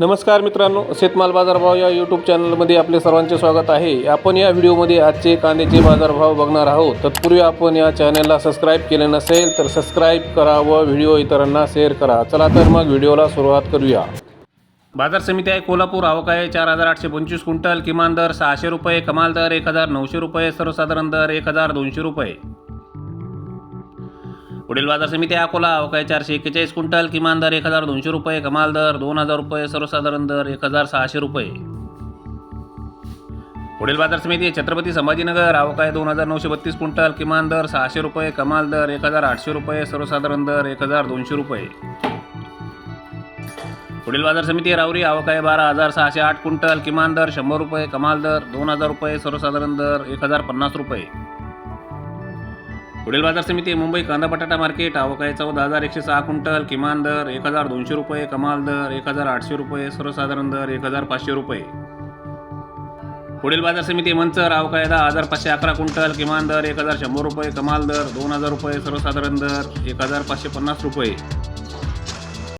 नमस्कार मित्रांनो शेतमाल बाजारभाव या यूट्यूब चॅनलमध्ये आपले सर्वांचे स्वागत आहे. आपण या व्हिडिओमध्ये आजचे कांद्याचे बाजारभाव बघणार आहोत. तत्पूर्वी आपण या चॅनलला सबस्क्राईब केले नसेल तर सबस्क्राईब करा व व्हिडिओ इतरांना शेअर करा. चला तर मग व्हिडिओला सुरुवात करूया. बाजार समिती आहे कोल्हापूर. आवक आहे चार हजार आठशे पंचवीस क्विंटल. किमान दर सहाशे रुपये कमाल दर एक हजार नऊशे रुपये सर्वसाधारण दर एक हजार दोनशे रुपये. पुढील बाजार समिती अकोला आवक चारशे एक्केचाळीस क्विंटल किमान दर एक हजार दोनशे रुपये कमाल दर दोन हजार रुपये सर्वसाधारण दर एक हजार सहाशे रुपये. पुढील बाजार समिती छत्रपती संभाजीनगर आवक आहे दोन हजार नऊशे बत्तीस क्विंटल किमान दर सहाशे रुपये कमाल दर एक हजार आठशे रुपये सर्वसाधारण दर एक हजार दोनशे रुपये. पुढील बाजार समिती रावरी राऊरी बारा हजार सहाशे आठ क्विंटल किमान दर शंभर रुपये कमाल दर दोन हजार रुपये सर्वसाधारण दर एक हजार पन्नास रुपये. पुढील बाजार समिती मुंबई कांदा बटाटा मार्केट आवकाय चौदा हजार एकशे सहा क्विंटल किमान दर एक हजार दोनशे रुपये कमाल दर एक हजार आठशे रुपये सर्वसाधारण दर एक हजार पाचशे रुपये. पुढील बाजार समिती मंचर आवकाय दहा हजार पाचशे अकरा क्विंटल किमान दर एक हजार शंभर रुपये कमाल दर दोन हजार रुपये सर्वसाधारण दर एक हजार पाचशे पन्नास रुपये.